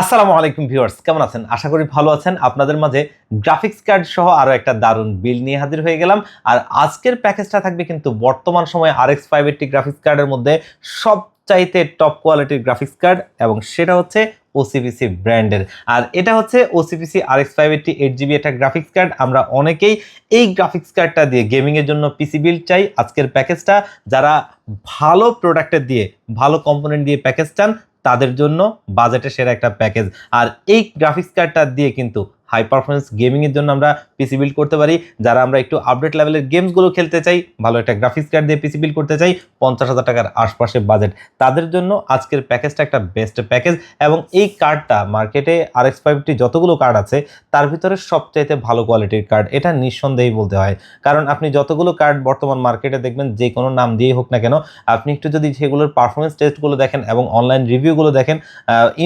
আসসালামু আলাইকুম ভিউয়ার্স, কেমন আছেন? আশা করি ভালো আছেন। আপনাদের মাঝে গ্রাফিক্স কার্ড সহ আরও একটা দারুণ বিল নিয়ে হাজির হয়ে গেলাম। আর আজকের প্যাকেজটা থাকবে কিন্তু বর্তমান সময়ে আর এক্স ফাইভ গ্রাফিক্স কার্ডের মধ্যে সবচাইতে টপ কোয়ালিটির গ্রাফিক্স কার্ড এবং সেটা হচ্ছে ওসিপিসি ব্র্যান্ডের। আর এটা হচ্ছে OCPC R X five eighty eight GB একটা গ্রাফিক্স কার্ড। আমরা অনেকেই এই গ্রাফিক্স কার্ডটা দিয়ে গেমিংয়ের জন্য পিসি বিল্ড চাই। আজকের প্যাকেজটা যারা ভালো প্রোডাক্টের দিয়ে, ভালো কম্পোনেন্ট দিয়ে প্যাকেজ চান তাদের জন্য বাজেটে সেরা একটা প্যাকেজ আর এই গ্রাফিক্স কার্ডটা দিয়ে কিন্তু হাই পারফরমেন্স গেমিংয়ের জন্য আমরা পিসি বিল্ড করতে পারি। যারা আমরা একটু আপডেট লেভেলের গেমসগুলো খেলতে চাই, ভালো একটা গ্রাফিক্স কার্ড দিয়ে পিসি বিল্ড করতে চাই, পঞ্চাশ হাজার টাকার আশপাশে বাজেট তাদের জন্য আজকের প্যাকেজটা একটা বেস্ট প্যাকেজ এবং এই কার্ডটা মার্কেটে আর এক্স যতগুলো কার্ড আছে, তার ভিতরে সবচাইতে ভালো কোয়ালিটির কার্ড এটা নিঃসন্দেহেই বলতে হয়। কারণ আপনি যতগুলো কার্ড বর্তমান মার্কেটে দেখবেন, যে কোনো নাম দিয়েই হোক না কেন, আপনি একটু যদি সেগুলোর পারফরমেন্স টেস্টগুলো দেখেন এবং অনলাইন রিভিউগুলো দেখেন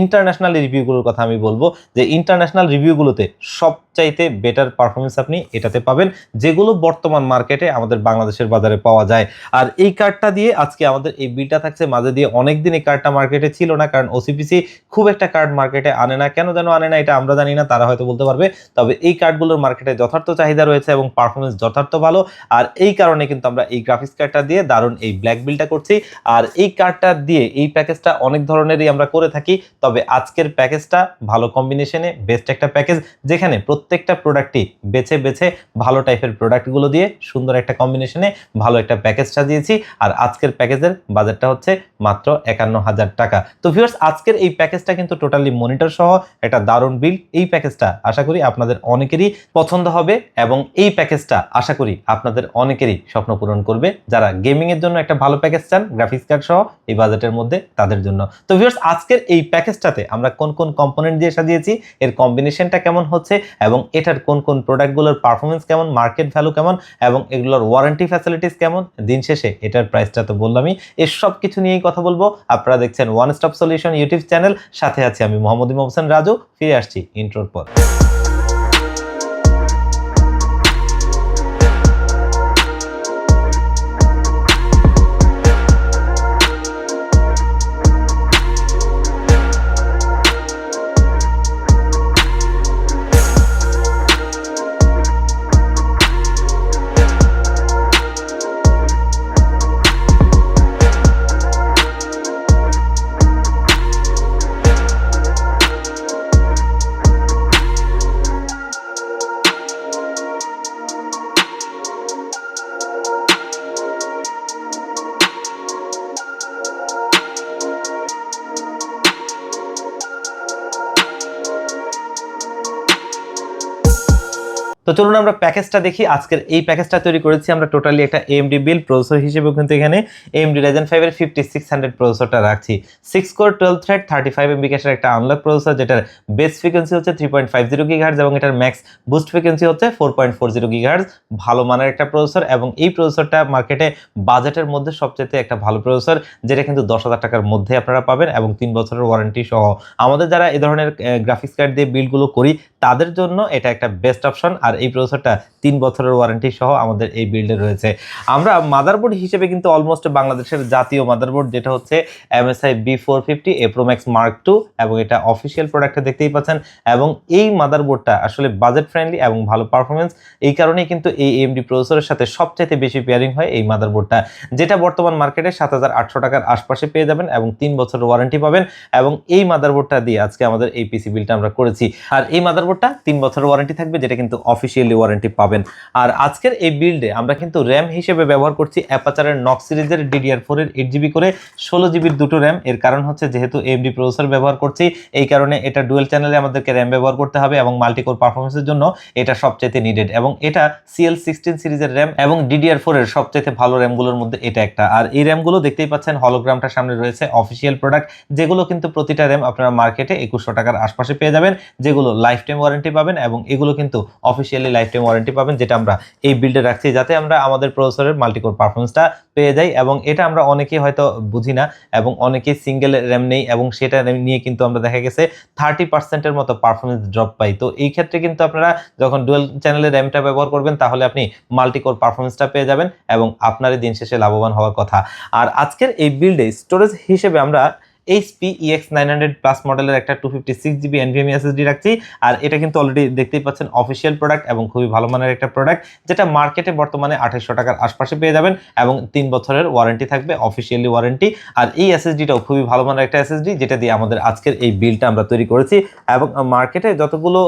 ইন্টারন্যাশনাল রিভিউগুলোর কথা আমি বলব, যে ইন্টারন্যাশনাল রিভিউগুলোতে সবচাইতে বেটার পারফরমেন্স আপনি এটাতে পাবেন, যেগুলো বর্তমান মার্কেটে আমাদের বাংলাদেশের বাজারে পাওয়া যায়। আর এই কার্ডটা দিয়ে আজকে আমাদের এই বিলটা থাকছে, মাঝে দিয়ে অনেক দিন এই কার্ডটা মার্কেটে ছিল না, কারণ ওসিপিসি খুব একটা কার্ড মার্কেটে আনে না। কেন যেন আনে না, এটা আমরা জানি না, তারা হয়তো বলতে পারবে। তবে এই কার্ডগুলোর মার্কেটে যথার্থ চাহিদা রয়েছে এবং পারফরমেন্স যথার্থ ভালো। আর এই কারণে কিন্তু আমরা এই গ্রাফিক্স কার্ডটা দিয়ে দারুণ এই ব্ল্যাক বিলটা করছি। আর এই কার্ডটা দিয়ে এই প্যাকেজটা অনেক ধরনেরই আমরা করে থাকি। তবে আজকের প্যাকেজটা ভালো কম্বিনেশনে বেস্ট একটা প্যাকেজ যেখানে প্রত্যেকটা প্রোডাক্টই বেছে বেছে ভালো টাইপের প্রোডাক্টগুলো দিয়ে সুন্দর একটা কম্বিনেশনে ভালো একটা প্যাকেজ সাজিয়েছি। আর আজকের প্যাকেজের বাজেটটা হচ্ছে মাত্র একান্ন হাজার টাকা। তো ভিউয়ার্স আজকের এই প্যাকেজটা কিন্তু টোটালি মনিটর সহ একটা দারুণ বিল এই প্যাকেজটা আশা করি আপনাদের অনেকেরই পছন্দ হবে এবং এই প্যাকেজটা আশা করি আপনাদের অনেকেরই স্বপ্ন পূরণ করবে। যারা গেমিং এর জন্য একটা ভালো প্যাকেজ চান গ্রাফিক্স কার্ড সহ এই বাজেটের মধ্যে তাদের জন্য। তো ভিউয়ার্স আজকের এই প্যাকেজটাতে আমরা কোন কোন কম্পোনেন্ট দিয়ে সাজিয়েছি? এর কম্বিনেশনটা কেমন এবং এটার কোন কোন প্রোডাক্টগুলোর পারফরমেন্স কেমন মার্কেট ভ্যালু কেমন এবং এগুলোর ওয়ারেন্টি ফ্যাসিলিটিস কেমন, দিন শেষে এটার প্রাইসটা তো বললামই। এর সব কিছু নিয়েই কথা বলব। আপনারা দেখছেন one stop solution YouTube channel সাথে আছি আমি মোহাম্মদ হোসেন রাজু। ফিরে আসছি ইন্ট্রোর পর। তো চলুন আমরা প্যাকেজটা দেখি। আজকের এই প্যাকেজটা তৈরি করেছি আমরা টোটালি একটা এমডি বিল প্রসেসর হিসেবে কিন্তু এখানে এমডি রেজেন ফাইভের ফিফটি সিক্স হান্ড্রেড প্রসেসরটা রাখছি। Six core twelve thread thirty five MB ক্যাশের একটা আনলক প্রসেসর যেটার বেস ফ্রিকোয়েন্সি হচ্ছে three point five zero gigahertz এবং এটার ম্যাক্স বুস্ট ফ্রিকোয়েন্সি হচ্ছে four point four zero gigahertz ভালো মানের একটা প্রসেসর এবং এই প্রসেসরটা মার্কেটে বাজেটের মধ্যে সবচেয়ে একটা ভালো প্রসেসর যেটা কিন্তু দশ হাজার টাকার মধ্যে আপনারা পাবেন এবং তিন বছরের ওয়ারেন্টি সহ। আমাদের যারা এ ধরনের গ্রাফিক্স কার্ড দিয়ে বিলগুলো করি, তাদের জন্য এটা একটা বেস্ট অপশন আর এই প্রসেসরটা তিন বছরের ওয়ারেন্টি সহ আমাদের এই বিল্ডে রয়েছে। আমরা মাদারবোর্ড হিসেবে কিন্তু অলমোস্ট বাংলাদেশের জাতীয় মাদারবোর্ড যেটা হচ্ছে MSI B four fifty A pro max mark two এবং এটা অফিসিয়াল প্রোডাক্টে দেখতেই পাচ্ছেন। এবং এই মাদারবোর্ডটা আসলে বাজেট ফ্রেন্ডলি এবং ভালো পারফরমেন্স এই কারণেই কিন্তু এই এমডি প্রসেসরের সাথে সবচাইতে বেশি পেয়ারিং হয় এই মাদারবোর্ডটা যেটা বর্তমান মার্কেটে সাত হাজার আটশো টাকার আশপাশে পেয়ে যাবেন এবং তিন বছরের ওয়ারেন্টি পাবেন এবং এই মাদারবোর্ডটা দিয়ে আজকে আমাদের এই পিসি বিলটা আমরা করেছি। আর এই মাদারবোর্ডটা তিন বছরের ওয়ারেন্টি থাকবে, যেটা কিন্তু অফিসিয়ালি ওয়ারেন্টি পাবেন। আর আজকের এই বিল্ডে আমরা কিন্তু র্যাম হিসেবে ব্যবহার করছি অ্যাপাচারের নক সিরিজের ডিডিআর ফোর এর এইট জিবি করে ষোলো জিবির দুটো র্যাম এর কারণ হচ্ছে যেহেতু এমডি প্রসেসর ব্যবহার করছি, এই কারণে এটা ডুয়েল চ্যানেলে আমাদেরকে র্যাম ব্যবহার করতে হবে এবং মাল্টিকোর পারফরমেন্সের জন্য এটা সবচেয়ে নিডেড এবং এটা সিএল সিক্সটিন সিরিজের র্যাম এবং ডিডিআর ফোর এর সবচেয়ে ভালো র্যামগুলোর মধ্যে এটা একটা। আর এই র্যামগুলো দেখতেই পাচ্ছেন হলোগ্রামটা সামনে রয়েছে অফিসিয়াল প্রোডাক্ট যেগুলো কিন্তু প্রতিটা র্যাম আপনারা মার্কেটে একুশশো টাকার আশপাশে পেয়ে যাবেন, যেগুলো লাইফ টাইম ওয়ারেন্টি পাবেন এবং এগুলো কিন্তু অফিসিয়ালি লাইফ টাইম ওয়ারেন্টি পাবেন, যেটা আমরা এই বিল্ডে রাখছি যাতে আমরা আমাদের প্রসেসরের মাল্টিকোর পারফরমেন্সটা পেয়ে যাই এবং এটা আমরা অনেকেই হয়তো বুঝি না এবং অনেকেই সিঙ্গেল র্যাম নেই এবং সেটা নিয়ে কিন্তু আমরা দেখা গেছে থার্টি পার্সেন্টের মতো পারফরমেন্স ড্রপ পাই। তো এই ক্ষেত্রে কিন্তু আপনারা যখন ডুয়েল চ্যানেলের র্যামটা ব্যবহার করবেন, তাহলে আপনি মাল্টিকোর পারফরমেন্সটা পেয়ে যাবেন এবং আপনারই দিন শেষে লাভবান হওয়ার কথা। আর আজকের এই বিল্ডে স্টোরেজ হিসেবে আমরা HP EX nine hundred plus মডেলের একটা two fifty six GB NVMe SSD রাখছি। আর এটা কিন্তু অলরেডি দেখতেই পাচ্ছেন অফিসিয়াল প্রোডাক্ট এবং খুবই ভালো মানের একটা প্রোডাক্ট যেটা মার্কেটে বর্তমানে আঠাশশো টাকার আশপাশে পেয়ে যাবেন এবং তিন বছরের ওয়ারেন্টি থাকবে অফিসিয়ালি ওয়ারেন্টি আর এই এসএসডিটাও খুবই ভালো মানের একটা এসএসডি যেটা দিয়ে আমাদের আজকের এই বিলটা আমরা তৈরি করেছি। এবং মার্কেটে যতগুলো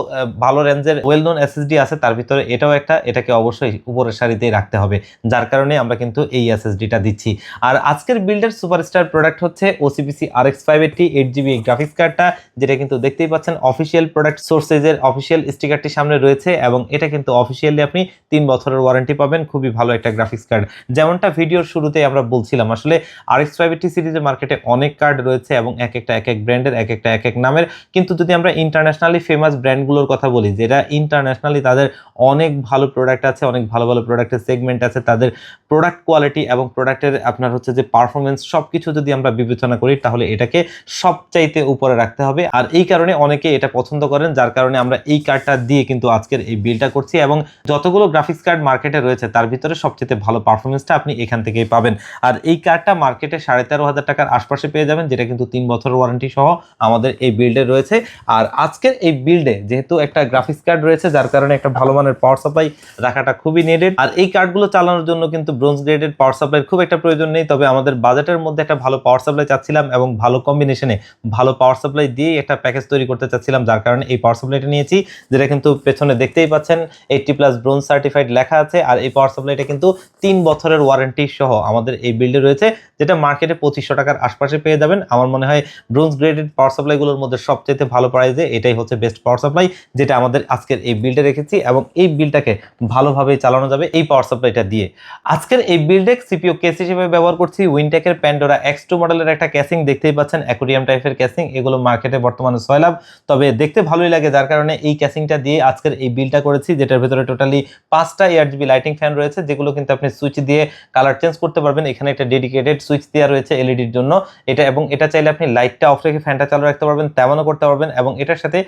ভালো রেঞ্জের ওয়েল নোন এসএসডি আছে, তার ভিতরে এটাও একটা, এটাকে অবশ্যই উপরের সারিতেই রাখতে হবে, যার কারণে আমরা কিন্তু এই এসএসডিটা দিচ্ছি। আর আজকের বিল্ডের সুপারস্টার প্রোডাক্ট হচ্ছে OCPC R X five eighty eight GB graphics কার্ডটা যেটা কিন্তু দেখতেই পাচ্ছেন অফিসিয়াল প্রোডাক্ট সোর্সেজের অফিসিয়াল স্টিকারটি সামনে রয়েছে এবং এটা কিন্তু অফিসিয়ালি আপনি তিন বছরের ওয়ারেন্টি পাবেন, খুবই ভালো একটা গ্রাফিক্স কার্ড যেমনটা ভিডিওর শুরুতেই আমরা বলছিলাম, আসলে আর এক্স ফাইভ এইটটি সিরিজের মার্কেটে অনেক কার্ড রয়েছে এবং এক একটা, এক এক ব্র্যান্ডের এক একটা, এক এক নামের। কিন্তু যদি আমরা ইন্টারন্যাশনালি ফেমাস ব্র্যান্ডগুলোর কথা বলি, যেটা ইন্টারন্যাশনালি তাদের অনেক ভালো প্রোডাক্ট আছে, অনেক ভালো ভালো প্রোডাক্টের সেগমেন্ট আছে, তাদের প্রোডাক্ট কোয়ালিটি এবং প্রোডাক্টের আপনার হচ্ছে যে পারফরমেন্স সব কিছু যদি আমরা বিবেচনা করি, তাহলে এটাকে সবচাইতে উপরে রাখতে হবে। আর এই কারণে অনেকে এটা পছন্দ করেন, যার কারণে আমরা এই কার্ডটা দিয়ে কিন্তু আজকের এই বিলটা করছি এবং যতগুলো গ্রাফিক্স কার্ড মার্কেটে রয়েছে, তার ভিতরে সবচেয়ে ভালো পারফরমেন্সটা আপনি এখান থেকেই পাবেন। আর এই কার্ডটা মার্কেটে সাড়ে তেরো হাজার টাকার আশপাশে পেয়ে যাবেন, যেটা কিন্তু তিন বছর ওয়ারেন্টি সহ আমাদের এই বিল্ডে রয়েছে। আর আজকের এই বিল্ডে যেহেতু একটা গ্রাফিক্স কার্ড রয়েছে, যার কারণে একটা ভালো মানের পাওয়ার সাপ্লাই রাখাটা খুবই নেডেড আর এই কার্ডগুলো চালানোর জন্য কিন্তু ব্রোঞ্জ গ্রেডেড পাওয়ার সাপ্লাইয়ের খুব একটা প্রয়োজন নেই, তবে আমাদের বাজেটের মধ্যে একটা ভালো পাওয়ার সাপ্লাই চাচ্ছিলাম এবং ভালো কম্বিনেশনে ভালো পাওয়ার সাপ্লাই দিয়ে একটা প্যাকেজ তৈরি করতে চাচ্ছিলাম, যার কারণে এই পাওয়ার সাপ্লাইটা নিয়েছি, যেটা কিন্তু পেছনে দেখতেই পাচ্ছেন এইটটি প্লাস ব্রোঞ্জ সার্টিফাইড লেখা আছে, আর এই পাওয়ার সাপ্লাইটা কিন্তু তিন বছরের ওয়ারেন্টি সহ আমাদের এই বিল্ডে রয়েছে, যেটা মার্কেটে পঁচিশশো টাকার আশপাশে পেয়ে যাবেন। আমার মনে হয় ব্রোঞ্জ গ্রেডেড পাওয়ার সাপ্লাইগুলোর মধ্যে সবচেয়ে ভালো প্রাইসে এটাই হচ্ছে বেস্ট পাওয়ার সাপ্লাই যেটা আমাদের আজকের এই বিলটা রেখেছি, এবং এই বিলটাকে ভালোভাবে চালানো যাবে এই পাওয়ার সাপ্লাইটা দিয়ে। আজকের এই বিল্ডেক সিপিও কেস হিসেবে ব্যবহার করছি উইনটেকের প্যান্ডোরা এক্স টু মডেলের একটা ক্যাসিং দেখতেই পাচ্ছেন অ্যাকোরিয়াম টাইপের ক্যাসিং, এগুলো মার্কেটে বর্তমানে ছয় লাভ। তবে দেখতে ভালোই লাগে, যার কারণে এই ক্যাসিংটা দিয়ে আজকের এই বিলটা করেছি, যেটার ভেতরে টোটালি পাঁচটা জিবি লাইটিং ফ্যান রয়েছে, যেগুলো কিন্তু আপনি সুইচ দিয়ে কালার চেঞ্জ করতে পারবেন। এখানে একটা ডেডিকেটেড সুইচ দেওয়া রয়েছে এলইডির জন্য। এটা এবং এটা চাইলে আপনি লাইটটা অফ রেখে ফ্যানটা চালু রাখতে পারবেন, তেমনও করতে পারবেন এবং এটার সাথে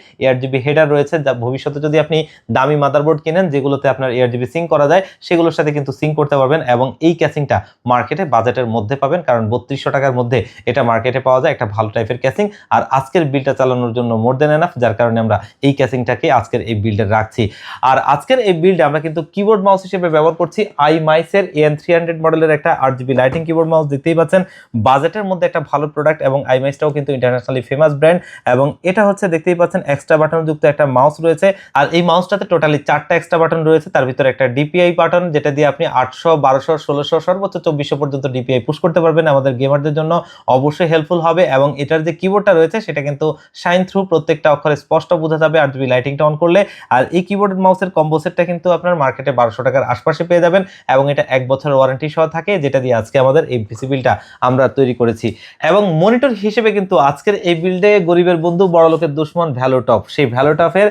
জিবি হেডার রয়েছে, যা ভবিষ্যতে যদি আপনি দামি মাদারবোর্ড কিনেন, যেগুলোতে আপনার জিবি সিং করা যায়, সেগুলোর সাথে কিন্তু সিং করতে পারবেন এবং এই ক্যাসিংটা মার্কেটে বাজেটের মধ্যে পাবেন, কারণ বত্রিশশো টাকার মধ্যে এটা মার্কেটে পাওয়া যায় একটা ভালো টাইপের ক্যাসিং আর আজকের বিলটা চালানোর জন্য মোর দেন এনাফ যার কারণে আমরা এই ক্যাসিংটাকে আজকের এই বিলটা রাখছি। আর আজকের এই বিলটা আমরা কিন্তু কিবোর্ড মাউস হিসেবে ব্যবহার করছি আই মাইসের এন থ্রি হান্ড্রেড মডেলের একটা আট জিবি লাইটিং কিবোর্ড মাউস দেখতেই পাচ্ছেন। বাজেটের মধ্যে একটা ভালো প্রোডাক্ট এবং আই মাইসটাও কিন্তু ইন্টারন্যাশনালি ফেমাস ব্র্যান্ড এবং এটা হচ্ছে, দেখতেই পাচ্ছেন এক্সট্রা বাটন যুক্ত একটা মাউস রয়েছে। আর এই মাউসটাতে টোটালি চারটা এক্সট্রা বাটন রয়েছে। তার ভিতরে একটা ডিপিআই বাটন যেটা দিয়ে আপনি আটশো, বারোশো, ষোলোশো, সর্বোচ্চ চব্বিশশো পর্যন্ত ডিপিআই পুশ করতে পারবেন আমাদের গেমারদের জন্য। অবশ্যই হেল্পফুল হবে এবং এটার যে কিবোর্ডটা রয়েছে সেটা কিন্তু শাইন থ্রু প্রত্যেকটা অক্ষরে স্পষ্ট বোঝা যাবে আর যদি লাইটিংটা অন করলে আর এই কিবোর্ড মাউসের কম্বো সেটটা কিন্তু আপনার মার্কেটে বারোশো টাকার আশপাশে পেয়ে যাবেন এবং এটা এক বছরের ওয়ারেন্টি সহ থাকে, যেটা দিয়ে আজকে আমাদের এই পিসি বিলটা আমরা তৈরি করেছি। এবং মনিটর হিসেবে কিন্তু আজকের এই বিল্ডে গরিবের বন্ধু, বড় লোকের দুশ্মন ভ্যালোটপ সেই ভ্যালোটপের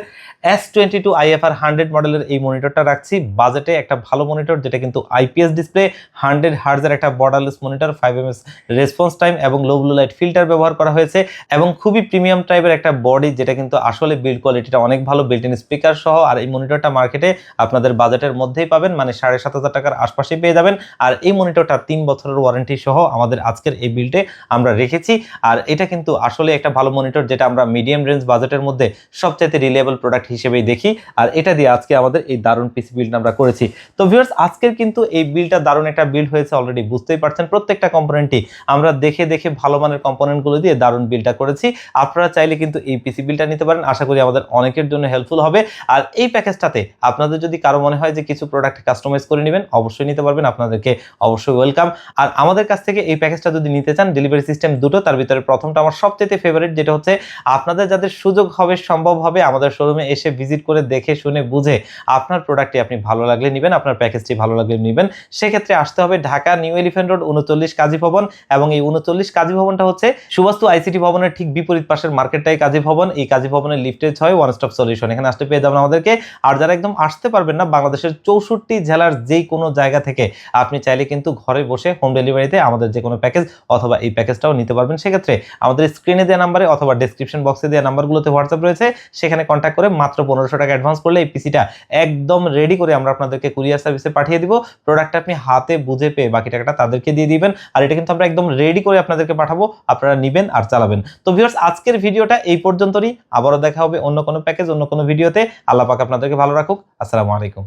S twenty two IFR hundred মডেলের এই মনিটরটা রাখছি। বাজেটে একটা ভালো মনিটর যেটা কিন্তু আইপিএস ডিসপ্লে হান্ড্রেড হার্জের একটা borderless monitor five M S response time এবং লো ব্লু লাইট ফিল্টার ব্যবহার করা হয়েছে এবং খুবই প্রিমিয়াম টাইপের একটা বডি যেটা কিন্তু আসলে বিল্ড কোয়ালিটিটা অনেক ভালো বিল্ট ইন স্পিকার সহ, আর এই মনিটরটা মার্কেটে আপনাদের বাজেটের মধ্যেই পাবেন মানে সাড়ে সাত হাজার টাকার আশপাশেই পেয়ে যাবেন। আর এই মনিটরটা তিন বছরের ওয়ারেন্টি সহ আমাদের আজকের এই বিল্ডে আমরা রেখেছি। আর এটা কিন্তু আসলে একটা ভালো মনিটর যেটা আমরা মিডিয়াম রেঞ্জ বাজেটের মধ্যে সবচাইতে রিলেবল প্রোডাক্ট হিসেবেই দেখি। আর এটা দিয়ে আজকে আমাদের এই দারুণ পিসি বিল্ড আমরা করেছি। তো ভিউয়ার্স আজকের কিন্তু এই বিলটা দারুণ একটা বিল্ড হয়েছে অলরেডি বুঝতেই পারছেন প্রত্যেকটা কম্পোনেন্টই আমরা দেখে দেখে ভালো মানের কম্পোনেন্টগুলো দিয়ে দারুণ বিলটা করেছি। আপনারা চাইলে কিন্তু এই পিসি বিলটা নিতে পারেন। আশা করি আমাদের অনেকের জন্য হেল্পফুল হবে। আর এই প্যাকেজটাতে আপনাদের যদি কারও মনে হয় যে কিছু প্রোডাক্ট কাস্টমাইজ করে নেবেন, অবশ্যই নিতে পারবেন। আপনাদেরকে অবশ্যই ওয়েলকাম আর আমাদের কাছ থেকে এই প্যাকেজটা যদি নিতে চান ডেলিভারি সিস্টেম দুটো, তার ভিতরে প্রথমটা আমার সবচেয়ে ফেভারিট যেটা হচ্ছে, আপনাদের যাদের সুযোগ হবে, সম্ভব হবে, আমাদের শোরুমে এসে ভিজিট করে দেখে, শুনে, বুঝে আপনার প্রোডাক্টটি আপনি ভালো লাগলে নেবেন, আপনার প্যাকেজটি ভালো লাগলে নেবেন। সেক্ষেত্রে আসতে হবে ঢাকা নিউ এলিফেন্ট রোড, উনচল্লিশ কাজী ভবন এবং এই উনচল্লিশ কাজী ভবনটা হচ্ছে সুবাস্তু আইসিটি ভবনের ঠিক বিপরীত পাশের মার্কেটটাই কাজী ভবন। এই কাজী ভবনের লিফটেজ হয় ওয়ান স্টপ সলিউশন এখানে আসতে পেয়ে যাবেন আমাদেরকে। আর যারা একদম আসতে পারবেন না, বাংলাদেশের চৌষট্টি জেলার যে কোনো জায়গা থেকে আপনি চাইলে কিন্তু ঘরে বসে হোম ডেলিভারিতে আমাদের যে কোনো প্যাকেজ অথবা এই প্যাকেজটাও নিতে পারবেন। সেক্ষেত্রে আমাদের স্ক্রিনে দেওয়া নাম্বারে অথবা ডেসক্রিপশন বক্সে দেওয়া নাম্বারগুলোতে হোয়াটসঅ্যাপ রয়েছে। সেখানে কন্ট্যাক্ট করে মাত্র পনেরোশো টাকা অ্যাডভান্স করলে এই পিসিটা একদম রেডি করে আমরা আপনাদেরকে কুরিয়ার সার্ভিসে পাঠিয়ে দিব। প্রোডাক্টটা আপনি হাতে বুঝে পেয়ে বাকি টাকাটা তাদেরকে দিয়ে দিবেন। আর এটা কিন্তু আমরা একদম রেডি করে আপনাদেরকে পাঠাবো। আপনারা নেবেন আর চালাবেন। তো ভিউয়ার্স আজকের ভিডিওটা এই পর্যন্তই আবারও দেখা হবে অন্য কোনো প্যাকেজ অন্য কোনো ভিডিওতে আল্লাহ পাক আপনাদেরকে ভালো রাখুক। আসসালামু আলাইকুম।